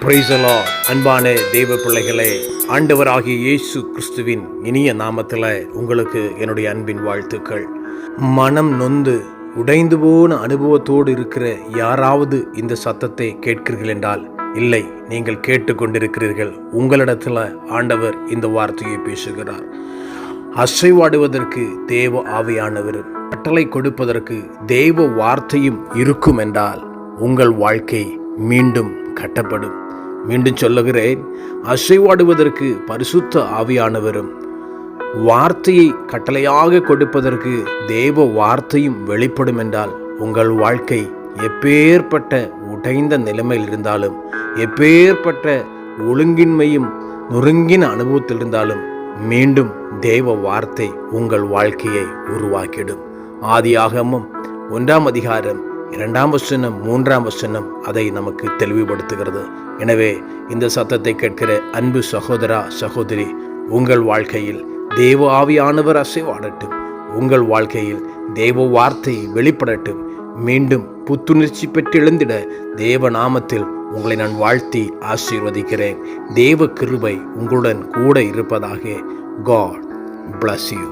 பிரைசலா அன்பான தெய்வ பிள்ளைகளே ஆண்டவராகிய இயேசு கிறிஸ்துவின் இனிய நாமத்தில் உங்களுக்கு என்னுடைய அன்பின் வாழ்த்துக்கள். மனம் நொந்து உடைந்து போன அனுபவத்தோடு இருக்கிற யாராவது இந்த சத்தத்தை கேட்கிறீர்கள் என்றால் இல்லை நீங்கள் கேட்டுக்கொண்டிருக்கிறீர்கள் உங்களிடத்தில் ஆண்டவர் இந்த வார்த்தையை பேசுகிறார். அசைவாடுவதற்கு தேவ ஆவியானவர் கட்டளை கொடுப்பதற்கு தெய்வ வார்த்தையும் இருக்கும் என்றால் உங்கள் வாழ்க்கை மீண்டும் கட்டப்படும். மீண்டும் சொல்லுகிறேன் அசைவாடுவதற்கு பரிசுத்த ஆவியானவரும் வார்த்தையை கட்டளையாக கொடுப்பதற்கு தேவ வார்த்தையும் வெளிப்படும் என்றால் உங்கள் வாழ்க்கை எப்பேற்பட்ட உடைந்த நிலைமையில் இருந்தாலும் எப்பேற்பட்ட ஒழுங்கின்மையும் நொறுங்கின அனுபவத்தில் இருந்தாலும் மீண்டும் தேவ வார்த்தை உங்கள் வாழ்க்கையை உருவாக்கிடும். ஆதியாகமும் ஒன்றாம் அதிகாரம் இரண்டாம் வசனம் மூன்றாம் வசனம் அதை நமக்கு தெளிவுபடுத்துகிறது. எனவே இந்த சத்தத்தை கேட்கிற அன்பு சகோதரா சகோதரி உங்கள் வாழ்க்கையில் தேவ ஆவியானவர் அசைவாடட்டும். உங்கள் வாழ்க்கையில் தேவ வார்த்தை வெளிப்படட்டும். மீண்டும் புத்துணர்ச்சி பெற்று எழுந்திட தேவ நாமத்தில் உங்களை நான் வாழ்த்தி ஆசீர்வதிக்கிறேன். தேவ கிருபை உங்களுடன் கூட இருப்பதாக காட் பிளஸ் யூ